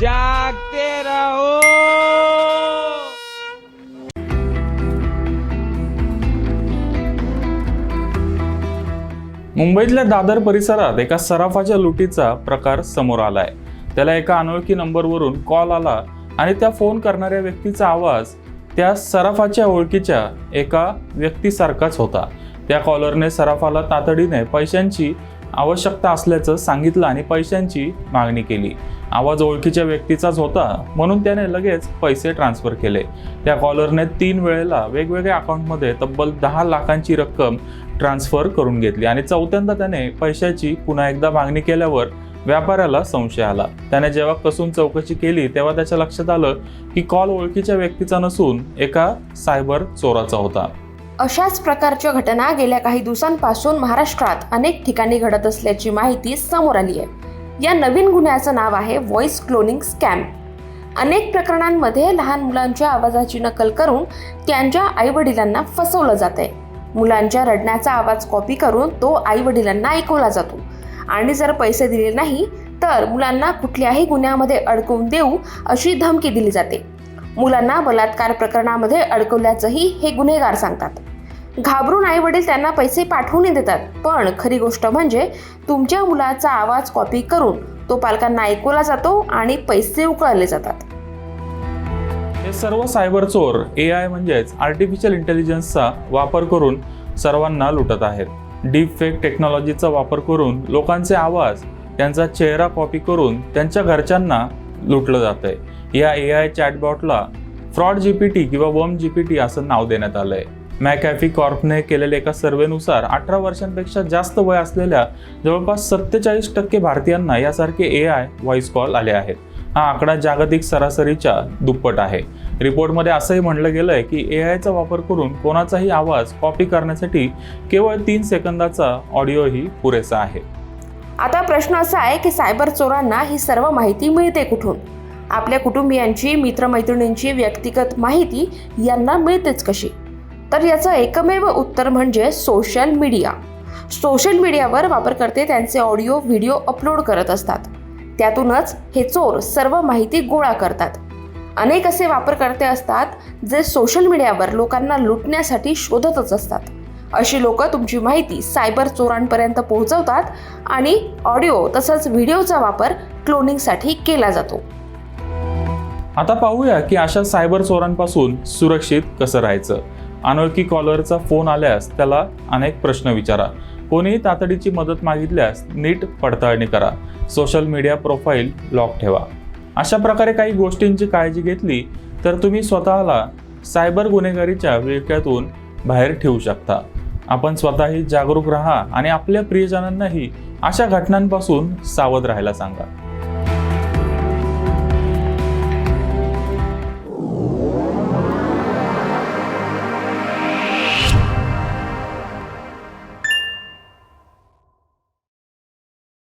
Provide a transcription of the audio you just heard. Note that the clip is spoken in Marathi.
जागते रहो. मुंबईतल्या दादर परिसरात एका सराफाच्या लुटीचा प्रकार समोर आलाय. त्याला एका अनोळखी नंबरवरून कॉल आला आणि त्या फोन करणाऱ्या व्यक्तीचा आवाज त्या सराफाच्या ओळखीच्या एका व्यक्तीसारखाच होता. त्या कॉलरने सराफाला तातडीने पैशांची आवश्यकता असल्याचं सांगितलं आणि पैशांची मागणी केली. आवाज ओळखीच्या व्यक्तीचाच होता म्हणून त्याने लगेच पैसे ट्रान्सफर केले. त्या कॉलरने तीन वेळेला वेगवेगळ्या अकाउंटमध्ये तब्बल दहा लाखांची रक्कम ट्रान्सफर करून घेतली आणि चौथ्यांदा त्याने पैशाची पुन्हा एकदा मागणी केल्यावर व्यापाऱ्याला संशय आला. त्याने जेव्हा कसून चौकशी केली तेव्हा त्याच्या लक्षात आलं की कॉल ओळखीच्या व्यक्तीचा नसून एका सायबर चोराचा होता. अशाच प्रकारच्या घटना गेल्या काही दिवसांपासून महाराष्ट्रात अनेक ठिकाणी घडत असल्याची माहिती समोर आली आहे. या नवीन गुन्ह्याचं नाव आहे व्हॉइस क्लोनिंग स्कॅम. अनेक प्रकरणांमध्ये लहान मुलांच्या आवाजाची नकल करून त्यांच्या आईवडिलांना फसवलं जात मुलांच्या रडण्याचा आवाज कॉपी करून तो आईवडिलांना ऐकवला जातो. आणि जर पैसे दिले नाही तर मुलांना कुठल्याही गुन्ह्यामध्ये अडकवून देऊ अशी धमकी दिली जाते. मुलांना बलात्कार प्रकरणामध्ये अडकवल्याचंही हे गुन्हेगार सांगतात. घाबरून आई वडील त्यांना पैसे पाठवून देतात पण खरी गोष्ट म्हणजे तुमच्या मुलाचा आवाज कॉपी करून तो पालकांना ऐकवला जातो आणि पैसे उकळले जातात. हे सर्व सायबर चोर ए आय म्हणजेच आर्टिफिशियल इंटेलिजन्सचा वापर करून सर्वांना लुटत आहेत. डीप फेक टेक्नॉलॉजीचा वापर करून लोकांचे आवाज त्यांचा चेहरा कॉपी करून त्यांच्या घरच्यांना लुटलं जात आहे या ए आय चॅटबॉटला फ्रॉड जी पी टी किंवा वम टी असं नाव देण्यात आलंय. मॅकॅफी कॉर्पने केलेल्या एका सर्वेनुसार अठरा वर्षांपेक्षा जास्त वय असलेल्या जवळपास सत्तेचाळीस टक्के भारतीयांना यासारखे ए आय व्हॉइस कॉल आले आहेत. हा आकडा जागतिक सरासरीच्या दुप्पट आहे. रिपोर्टमध्ये असंही म्हणलं गेलंय की ए आयचा वापर करून कोणाचाही आवाज कॉपी करण्यासाठी केवळ तीन सेकंदाचा ऑडिओही पुरेसा आहे. आता प्रश्न असा आहे की सायबर चोरांना ही सर्व माहिती मिळते कुठून? आपल्या कुटुंबियांची मित्रमैत्रिणींची व्यक्तिगत माहिती यांना मिळतेच कशी? तर याचं एकमेव उत्तर म्हणजे सोशल मीडिया सोशल मीडियावर वापरकर्ते त्यांचे ऑडिओ व्हिडिओ अपलोड करत असतात. त्यातूनच हे चोर सर्व माहिती गोळा करतात. अनेक असे वापरकर्ते असतात जे सोशल मीडियावर लोकांना लुटण्यासाठी शोधतच असतात. अशी लोक तुमची माहिती सायबर चोरांपर्यंत पोहोचवतात आणि ऑडिओ तसंच व्हिडिओचा वापर क्लोनिंगसाठी केला जातो. आता पाहूया की अशा सायबर चोरांपासून सुरक्षित कसं राहायचं? अनोळखी कॉलरचा फोन आल्यास त्याला अनेक प्रश्न विचारा. कोणीही तातडीची मदत मागितल्यास नीट पडताळणी करा. सोशल मीडिया प्रोफाईल लॉक ठेवा. अशा प्रकारे काही गोष्टींची काळजी घेतली तर तुम्ही स्वतःला सायबर गुन्हेगारीच्या विळक्यातून बाहेर ठेवू शकता. आपण स्वतःही जागरूक राहा आणि आपल्या प्रियजनांनाही अशा घटनांपासून सावध राहायला सांगा.